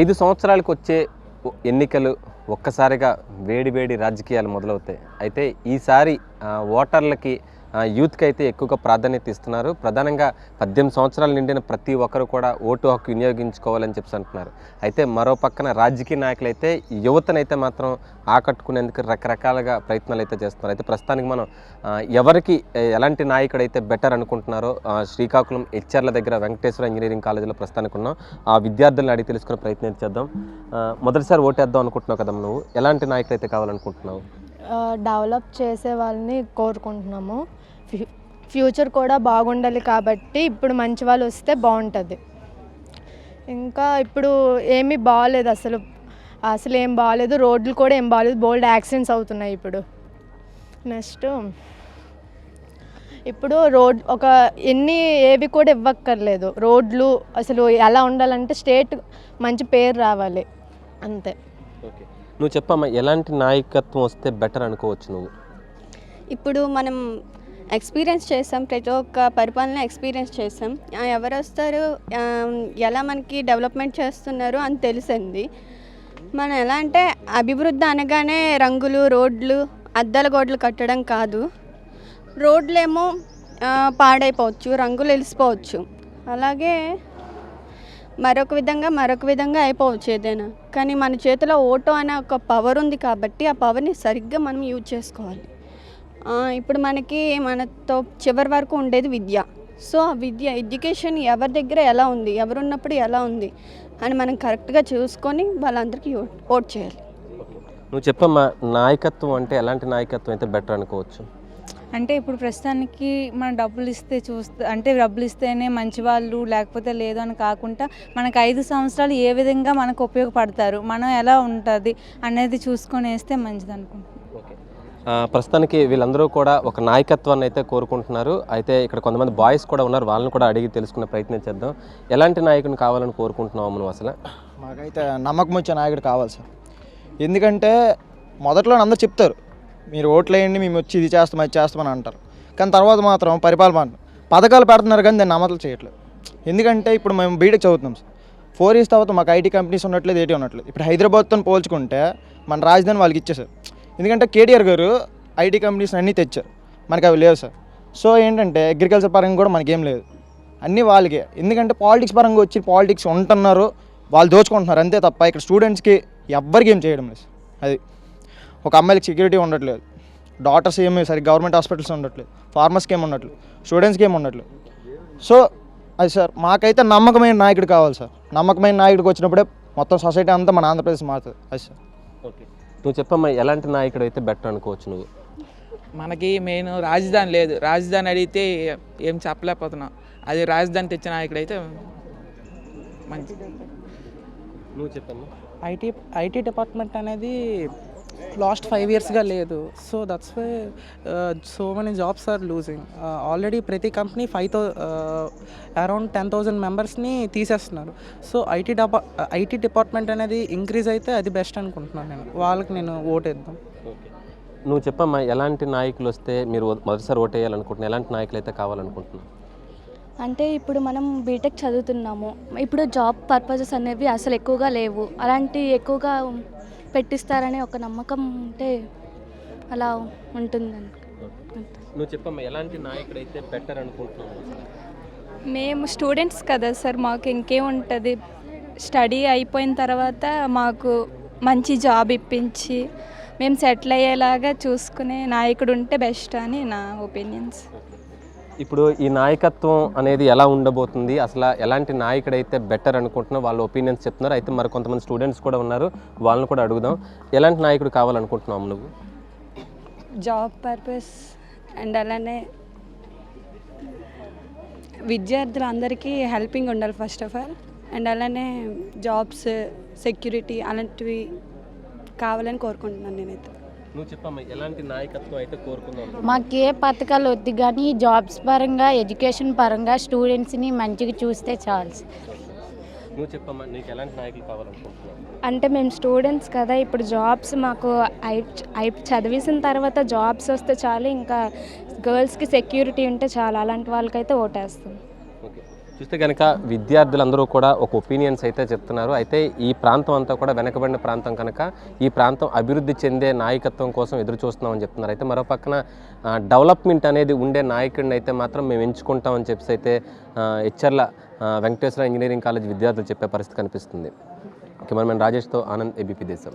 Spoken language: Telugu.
ఐదు సంవత్సరాలకు వచ్చే ఎన్నికలు ఒక్కసారిగా వేడి వేడి రాజకీయాలు మొదలవుతాయి. అయితే ఈసారి ఓటర్లకి యూత్కి అయితే ఎక్కువగా ప్రాధాన్యత ఇస్తున్నారు. ప్రధానంగా పద్దెనిమిది సంవత్సరాలు నిండిన ప్రతి ఒక్కరు కూడా ఓటు హక్కు వినియోగించుకోవాలని చెప్పి అంటున్నారు. అయితే మరో పక్కన రాజకీయ నాయకులు అయితే యువతనైతే మాత్రం ఆకట్టుకునేందుకు రకరకాలుగా ప్రయత్నాలు అయితే చేస్తున్నారు. అయితే ప్రస్తుతానికి మనం ఎవరికి ఎలాంటి నాయకుడు అయితే బెటర్ అనుకుంటున్నారో శ్రీకాకుళం హెచ్ఆర్ల దగ్గర వెంకటేశ్వర ఇంజనీరింగ్ కాలేజీలో ప్రస్తుతానికి ఉన్నాం. ఆ విద్యార్థులను అడిగి తెలుసుకునే ప్రయత్నం చేద్దాం. మొదటిసారి ఓటేద్దాం అనుకుంటున్నావు కదా నువ్వు. ఎలాంటి నాయకుడు అయితే కావాలనుకుంటున్నావు డెవలప్ చేసే వాళ్ళని కోరుకుంటున్నాము. ఫ్యూచర్ కూడా బాగుండాలి కాబట్టి ఇప్పుడు మంచి వాళ్ళు వస్తే బాగుంటుంది. ఇంకా ఇప్పుడు ఏమీ బాగాలేదు అసలు అసలు ఏం బాగాలేదు రోడ్లు కూడా ఏం బాగాలేదు బోల్డ్ యాక్సిడెంట్స్ అవుతున్నాయి ఇప్పుడు. నెక్స్ట్ ఇప్పుడు రోడ్ ఒక ఎన్ని ఏవి కూడా ఇవ్వక్కర్లేదు. రోడ్లు అసలు ఎలా ఉండాలంటే స్టేట్ మంచి పేరు రావాలి అంతే. ఓకే. నువ్వు చెప్పమ్మా ఎలాంటి నాయకత్వం వస్తే బెటర్ అనుకోవచ్చు నువ్వు? ఇప్పుడు మనం ఎక్స్పీరియన్స్ చేసాం ప్రతి ఒక్క పరిపాలన ఎక్స్పీరియన్స్ చేసాం ఎవరు వస్తారు ఎలా మనకి డెవలప్మెంట్ చేస్తున్నారు అని తెలిసింది మనం ఎలా అంటే అభివృద్ధి అనగానే రంగులు రోడ్లు అద్దాల గోడలు కట్టడం కాదు. రోడ్లేమో పాడైపోవచ్చు రంగులు వెలిసిపోవచ్చు. అలాగే మరొక విధంగా మరొక విధంగా అయిపోవచ్చు ఏదైనా. కానీ మన చేతిలో ఓటో అనే ఒక పవర్ ఉంది కాబట్టి ఆ పవర్ని సరిగ్గా మనం యూజ్ చేసుకోవాలి. ఇప్పుడు మనకి మనతో చివరి వరకు ఉండేది విద్య. సో ఆ విద్య ఎడ్యుకేషన్ ఎవరి దగ్గర ఎలా ఉంది ఎవరున్నప్పుడు ఎలా ఉంది అని మనం కరెక్ట్గా చూసుకొని వాళ్ళందరికీ ఓట్ చేయాలి. నువ్వు చెప్పమ్మా నాయకత్వం అంటే ఎలాంటి నాయకత్వం అయితే బెటర్ అనుకోవచ్చు? అంటే ఇప్పుడు ప్రస్తుతానికి మనం డబ్బులు ఇస్తే చూస్తే అంటే డబ్బులు ఇస్తేనే మంచి వాళ్ళు లేకపోతే లేదు అని కాకుండా మనకు ఐదు సంవత్సరాలు ఏ విధంగా మనకు ఉపయోగపడతారు మనం ఎలా ఉంటుంది అనేది చూసుకొని వేస్తే మంచిది అనుకుంటున్నాను ఆ, ప్రస్తుతానికి వీళ్ళందరూ కూడా ఒక నాయకత్వాన్ని అయితే కోరుకుంటున్నారు. అయితే ఇక్కడ కొంతమంది బాయ్స్ కూడా ఉన్నారు. వాళ్ళని కూడా అడిగి తెలుసుకునే ప్రయత్నం చేద్దాం. ఎలాంటి నాయకుని కావాలని కోరుకుంటున్నావు నువ్వు అసలు? మాకైతే నమ్మకం వచ్చే నాయకుడు కావాలి సార్. ఎందుకంటే మొదట్లో అందరూ చెప్తారు మీరు ఓట్లేయండి మేము వచ్చి ఇది చేస్తాం అది చేస్తామని అంటారు. కానీ తర్వాత మాత్రం పరిపాలన పథకాలు పెడుతున్నారు కానీ దాన్ని అమలు చేయట్లేదు. ఎందుకంటే ఇప్పుడు మేము బీటెక్ చదువుతున్నాం సార్. ఫోర్ ఇయర్స్ తర్వాత మాకు ఐటీ కంపెనీస్ ఉండట్లేదు ఏటీ ఉండట్లేదు ఇప్పుడు హైదరాబాద్తో పోల్చుకుంటే మన రాజధాని వాళ్ళకి ఇచ్చేసారు ఎందుకంటే కేటీఆర్ గారు ఐటీ కంపెనీస్ అన్నీ తెచ్చారు. మనకి అవి లేవు సార్. సో ఏంటంటే అగ్రికల్చర్ పరంగా కూడా మనకేం లేదు. అన్నీ వాళ్ళకే. ఎందుకంటే పాలిటిక్స్ పరంగా వచ్చి పాలిటిక్స్ ఉంటున్నారు. వాళ్ళు దోచుకుంటున్నారు. అంతే తప్ప ఇక్కడ స్టూడెంట్స్కి ఎవ్వరికి ఏం చేయడం లేదు. అది ఒక అమ్మాయిలకి సెక్యూరిటీ ఉండట్లేదు. డాక్టర్స్ ఏమి సరి గవర్నమెంట్ హాస్పిటల్స్ ఉండట్లేదు. ఫార్మర్స్కి ఏమి ఉండట్లేదు. స్టూడెంట్స్కి ఏమి ఉండట్లేదు. సో అది సార్ మాకైతే నమ్మకమైన నాయకుడు కావాలి సార్. నమ్మకమైన నాయకుడికి వచ్చినప్పుడే మొత్తం సొసైటీ అంతా మన ఆంధ్రప్రదేశ్ మారుతుంది. అది సార్. నువ్వు చెప్పమ్మా ఎలాంటి నాయకుడు అయితే బెటర్ అనుకోవచ్చు నువ్వు? మనకి మెయిన్ రాజధాని లేదు. రాజధాని అడిగితే ఏం చెప్పలేకపోతున్నాం. అది రాజధాని తెచ్చిన నాయకుడు అయితే మంచి. నువ్వు చెప్పమ్మా. ఐటీ ఐటీ డిపార్ట్మెంట్ అనేది లాస్ట్ ఫైవ్ ఇయర్స్గా లేదు. So that's why so many jobs are losing already ప్రతి company five thou around ten thousand మెంబర్స్ని తీసేస్తున్నారు. సో ఐటీ డపా ఐటీ డిపార్ట్మెంట్ అనేది ఇంక్రీజ్ అయితే అది బెస్ట్ అనుకుంటున్నాను నేను. వాళ్ళకి నేను ఓటేద్దాం ఓకే. నువ్వు చెప్పమ్మా ఎలాంటి నాయకులు వస్తే మీరు మొదటిసారి ఓటేయాలనుకుంటున్నా ఎలాంటి నాయకులు అయితే కావాలనుకుంటున్నావు? అంటే ఇప్పుడు మనం బీటెక్ చదువుతున్నాము. ఇప్పుడు జాబ్ పర్పసెస్ అనేవి అసలు ఎక్కువగా లేవు. అలాంటి ఎక్కువగా పెట్టిస్తారనే ఒక నమ్మకం ఉంటే అలా ఉంటుందని నువ్వు చెప్పమ్మా ఎలాంటి నాయకుడు అయితే బెటర్ అనుకుంటున్నావు? మేము స్టూడెంట్స్ కదా సార్ మాకు ఇంకేముంటుంది స్టడీ అయిపోయిన తర్వాత మాకు మంచి జాబ్ ఇప్పించి మేము సెటిల్ అయ్యేలాగా చూసుకునే నాయకుడు ఉంటే బెస్ట్ అని నా ఒపీనియన్స్ ఇప్పుడు ఈ నాయకత్వం అనేది ఎలా ఉండబోతుంది? అసలు ఎలాంటి నాయకుడు అయితే బెటర్ అనుకుంటున్నా వాళ్ళ ఒపీనియన్స్ చెప్తున్నారు. అయితే మరి కొంతమంది స్టూడెంట్స్ కూడా ఉన్నారు. వాళ్ళని కూడా అడుగుదాం. ఎలాంటి నాయకుడు కావాలనుకుంటున్నావు నువ్వు జాబ్ పర్పస్ అండ్ అలానే విద్యార్థులందరికీ హెల్పింగ్ ఉండాలి ఫస్ట్ ఆఫ్ ఆల్ అండ్ అలానే జాబ్స్ సెక్యూరిటీ అలాంటివి కావాలని కోరుకుంటున్నాను నేనైతే. నువ్వు చెప్పమ్మా ఎలాంటి నాయకత్వం అయితే కోరుకుందాం? మాకు ఏ పథకాలు వద్దు కానీ జాబ్స్ పరంగా ఎడ్యుకేషన్ పరంగా స్టూడెంట్స్ని మంచిగా చూస్తే చాలు. నువ్వు చెప్పమ్మా నీకు ఎలాంటి నాయకులు కావాలనుకుంటున్నావు? అంటే మేము స్టూడెంట్స్ కదా ఇప్పుడు జాబ్స్ మాకు అయి అయి చదివేసిన తర్వాత జాబ్స్ వస్తే చాలు ఇంకా గర్ల్స్కి సెక్యూరిటీ ఉంటే చాలు అలాంటి వాళ్ళకైతే ఓటేస్తాం. చూస్తే కనుక విద్యార్థులందరూ కూడా ఒక ఒపీనియన్స్ అయితే చెప్తున్నారు. అయితే ఈ ప్రాంతం అంతా కూడా వెనకబడిన ప్రాంతం కనుక ఈ ప్రాంతం అభివృద్ధి చెందే నాయకత్వం కోసం ఎదురు చూస్తున్నామని చెప్తున్నారు. అయితే మరో పక్కన డెవలప్మెంట్ అనేది ఉండే నాయకుడిని అయితే మాత్రం మేము ఎంచుకుంటామని చెప్పేసి అయితే హెచ్ఆర్ల వెంకటేశ్వర ఇంజనీరింగ్ కాలేజ్ విద్యార్థులు చెప్పే పరిస్థితి కనిపిస్తుంది. కెమెరామెన్ రాజేష్తో ఆనంద్ ఏబీపీ దేశం.